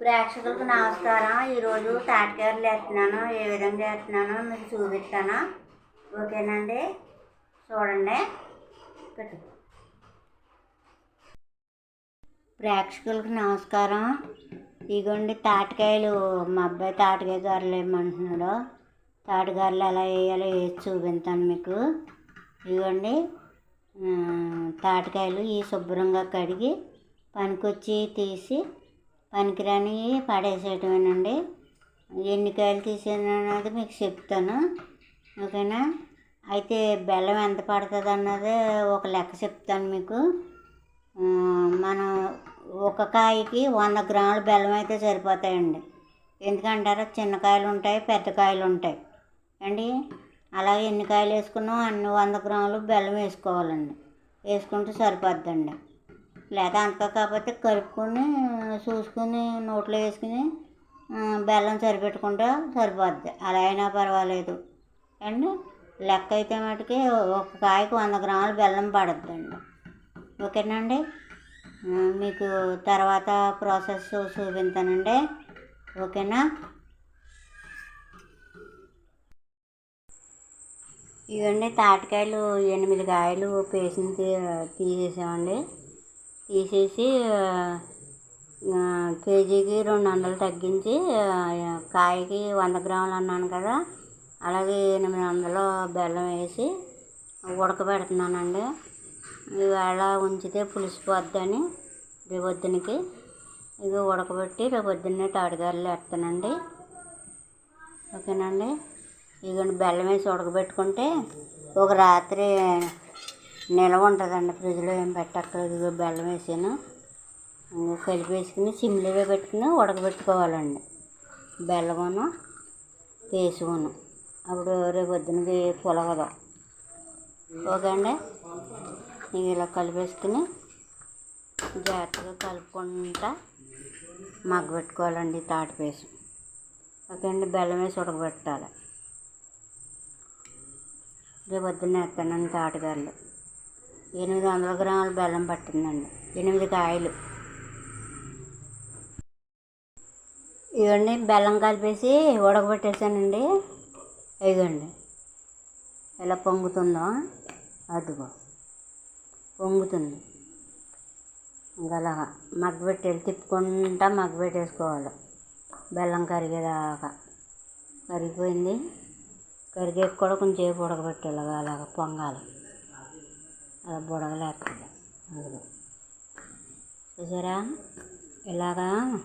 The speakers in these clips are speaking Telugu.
ప్రేక్షకులకు నమస్కారం. ఈరోజు తాటికాయలు వేస్తున్నాను ఏ విధంగా వేస్తున్నానో మీకు చూపిస్తాను. ఓకేనండి? చూడండి. ప్రేక్షకులకు నమస్కారం. ఇగోండి తాటికాయలు మా అబ్బాయి తాటికాయ గారెలు వేయమంటున్నాడు తాటిగారెలు ఎలా వేయాలో వేసి చూపిస్తాను మీకు. ఇదిగోండి తాటికాయలు ఈ శుభ్రంగా కడిగి పనికొచ్చి తీసి పనికిరాని పడేసేయటమేనండి ఎన్ని కాయలు తీసాను అన్నది మీకు చెప్తాను. ఓకేనా? అయితే బెల్లం ఎంత పడుతుంది అన్నది ఒక లెక్క చెప్తాను మీకు. మనం ఒక కాయకి వంద గ్రాముల బెల్లం అయితే సరిపోతాయండి. ఎందుకంటారా? చిన్న కాయలు ఉంటాయి పెద్ద కాయలు ఉంటాయి. అండి? అలాగే ఎన్ని కాయలు వేసుకున్నాం అన్ని వంద గ్రాములు బెల్లం వేసుకోవాలండి. వేసుకుంటే సరిపోద్దండి. లేదా అంత కాకపోతే కలుపుకొని చూసుకుని నోట్లో వేసుకుని బెల్లం సరిపెట్టుకుంటే సరిపోద్ది. అలా అయినా పర్వాలేదు. అండ్ లెక్క అయితే మటుకి ఒక కాయకు వంద గ్రాములు బెల్లం పడద్దండి. ఓకేనండి? మీకు తర్వాత ప్రాసెస్ చూపించానండి. ఓకేనా? ఇవన్నీ తాటికాయలు ఎనిమిది కాయలు పేసిన తీసేసామండి. తీసేసి కేజీకి రెండు వందలు తగ్గించి కాయకి వంద గ్రాములు అన్నాను కదా అలాగే ఎనిమిది వందలు బెల్లం వేసి ఉడకబెడుతున్నానండి. ఇవాళ ఉంచితే పులిసిపోద్దని రేపొద్దునకి. ఇవి ఉడకబెట్టి రేపొద్దున్నే తాటికాయలు వేస్తానండి ఓకేనండి? ఇదిగోండి బెల్లం వేసి ఉడకబెట్టుకుంటే ఒక రాత్రి నిలవ ఉంటుందండి ఫ్రిడ్జ్లో ఏం పెట్టక్కర్లేదు. ఇదిగో బెల్లం వేసాను. కలిపి వేసుకుని సిమ్లో పెట్టుకుని ఉడకబెట్టుకోవాలండి. బెల్లమును వేసుకును అప్పుడు రేపు పొద్దునకి పులగదు ఓకే అండి. ఇలా కలిపేసుకుని జాగ్రత్తగా కలుపుకుంటా మగ్గబెట్టుకోవాలండి తాటిపేసి ఓకే అండి బెల్లం వేసి ఉడకబెట్టాలి. రేపు పొద్దున్న వేస్తానండి తాటగారులు ఎనిమిది వందల గ్రాముల బెల్లం పట్టిందండి. ఎనిమిది కాయలు. ఇవన్నీ బెల్లం కలిపేసి ఉడకబెట్టేసానండి. ఇదిగోండి. ఎలా పొంగుతుందో? అదిగో. పొంగుతుంది. ఇంకా అలాగా మగ్గబెట్టి తిప్పుకుంటా మగ్గబెట్టేసుకోవాలి. బెల్లం కరిగేదాకా. కరిగిపోయింది. కరిగేకి కూడా కొంచెం ఉడకబెట్టి ఉడకబెట్టాలి అలాగా పొంగాలి. అలా బుడగలేస్తుంది చూసారా? ఇలాగా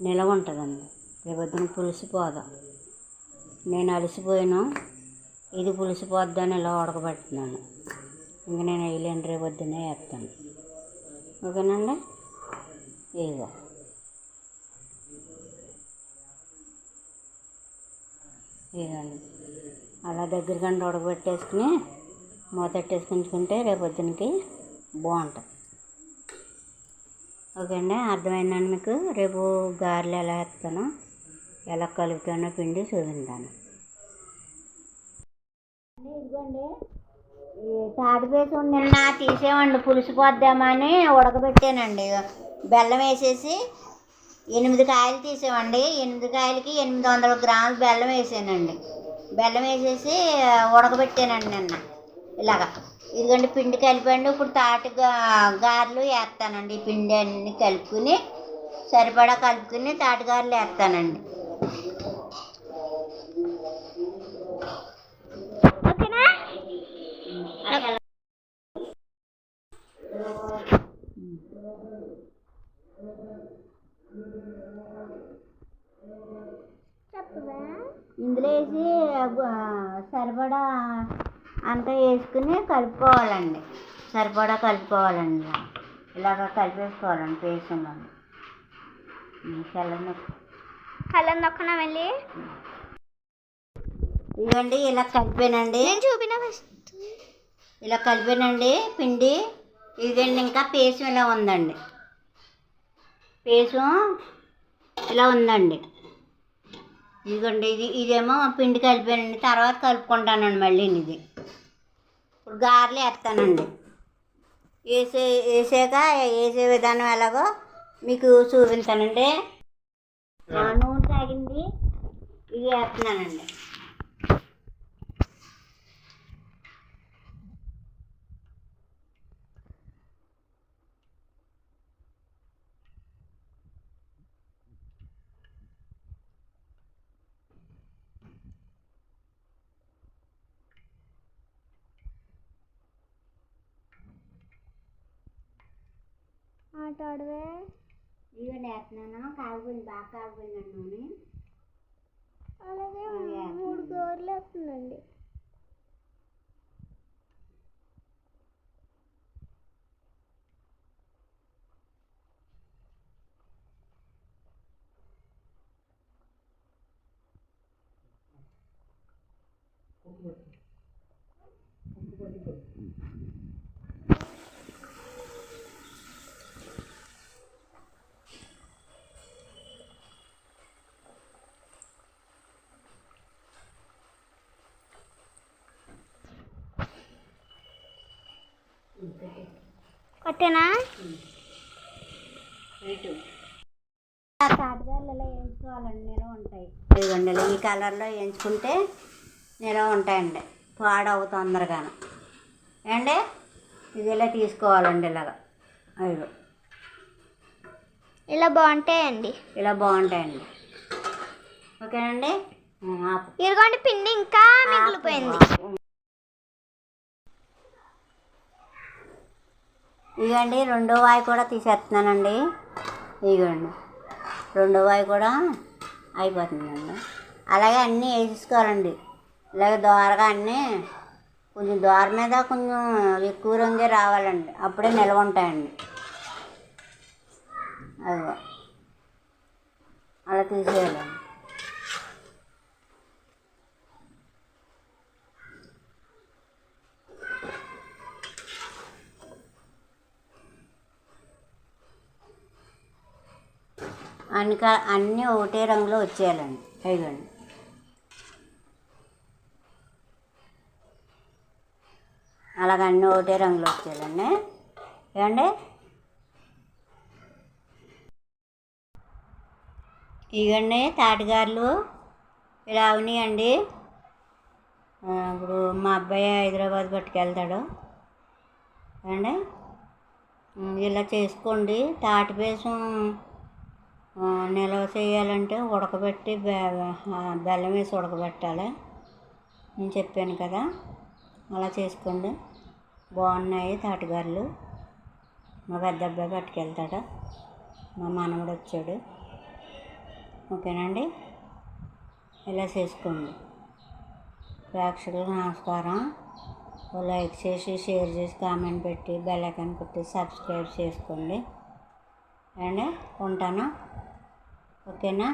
నిలవ ఉంటుందండి. రేపొద్దున పులిసిపోదు? నేను అలసిపోయాను. ఇది పులిసిపోద్దని ఇలా ఉడకబెడుతున్నాను. ఇంక నేను వేయలేను రేపొద్దునే వేస్తాను. ఓకేనండి? ఇదిగో. ఇదండి అలా దగ్గర గంట ఉడకబెట్టేసుకుని మూతట్టేసుకుంచుకుంటే పొద్దునకి బాగుంటుంది. ఓకే అండి అర్థమైందండి మీకు? రేపు గారెలు ఎలా వేస్తానో ఎలా కలుపుతానో పిండి చూపించాను ఇదిగోండి ఈ తాటిపేసి నిన్న తీసేవండి పులిసిపోద్దామని ఉడకబెట్టానండి. బెల్లం వేసేసి ఎనిమిది కాయలు తీసేవండి ఎనిమిది కాయలకి ఎనిమిది వందల గ్రాములు బెల్లం వేసానండి. బెల్లం వేసేసి ఉడకబెట్టానండి నిన్న. ఇలాగా. ఇదిగోండి పిండి కలిపండి ఇప్పుడు తాటి గారెలు వేస్తానండి. ఈ పిండి అన్ని కలుపుకుని సరిపడా కలుపుకుని తాటి గారెలు వేస్తానండి. ఓకేనా? ఇందులో వేసి సరిపడా అంతా వేసుకుని కలుపుకోవాలండి. సరిపడా కలుపుకోవాలండి. ఇలాగ కలిపేసుకోవాలండి పేస్ట్లో కళ్ళని నొక్కన వెళ్ళి ఇవ్వండి ఇలా కలిపానండి. నేను చూపిన ఫస్ట్. ఇలా కలిపానండి పిండి. ఇదండి ఇంకా పేసం ఇలా ఉందండి. పేసం ఇలా ఉందండి. ఇదిగోండి ఇది ఇదేమో పిండి కలిపానండి. తర్వాత కలుపుకుంటానండి మళ్ళీ ఇది. ఇప్పుడు గారెలు వేస్తానండి. వేసే వేసాక వేసే విధానం ఎలాగో మీకు చూపించానండి నూనె తాగింది. ఇది వేస్తున్నానండి. ఆడవే ఇదిగోండి వేస్తున్నాను కాగిపోయింది బాగా నూనె అలాగే అలాగే మూడు గోర్లు వస్తుందండి. తాటగారులు ఇలా వేయించుకోవాలండి నిలవ ఉంటాయి. ఇదిగోండి ఈ కలర్లో వేయించుకుంటే నిలవ ఉంటాయండి. పాడవు తొందరగాను ఏమండి? ఇది ఇలా తీసుకోవాలండి ఇలాగ. అయ్యో. ఇలా బాగుంటాయండి. ఇలా బాగుంటాయండి. ఓకేనండి. ఇదిగోండి పిండి ఇంకా మిగిలిపోయింది. ఇదిగోండి రెండో వాయి కూడా తీసేస్తున్నానండి. ఇదిగోండి రెండో వాయి కూడా అయిపోతుందండి. అలాగే అన్నీ వేసేసుకోవాలండి. ఇలాగ దోరగా అన్నీ కొంచెం దోర మీద కొంచెం ఎక్కువ రంగే రావాలండి. అప్పుడే నిల్వ ఉంటాయండి. అదిగో అలా తీసేయాలండి. అన్ని అన్నీ ఒకటే రంగులో వచ్చేయాలండి. అయిగోండి అలాగ అన్నీ ఒకటే రంగులో వచ్చేయాలండి. ఏమండి? ఇవ్వండి తాటిగారులు ఇలా అవునాయండి ఇప్పుడు మా అబ్బాయి హైదరాబాద్ పట్టుకెళ్తాడు. ఏమండి? ఇలా చేసుకోండి. తాటి బేసం నిల్వ చేయాలంటే ఉడకబెట్టి బె- బెల్లం వేసి ఉడకబెట్టాలి. నేను చెప్పాను కదా అలా చేసుకోండి. బాగున్నాయి తాటిగారులు మా పెద్ద అబ్బాయి పట్టుకెళ్తాడు. మా మనవడు వచ్చాడు. ఓకేనండి? ఇలా చేసుకోండి. ప్రేక్షకులకు నమస్కారం. లైక్ చేసి షేర్ చేసి కామెంట్ పెట్టి బెల్ ఐకాన్ కొట్టి సబ్స్క్రైబ్ చేసుకోండి. అండ్ ఉంటాను. ఓకేనా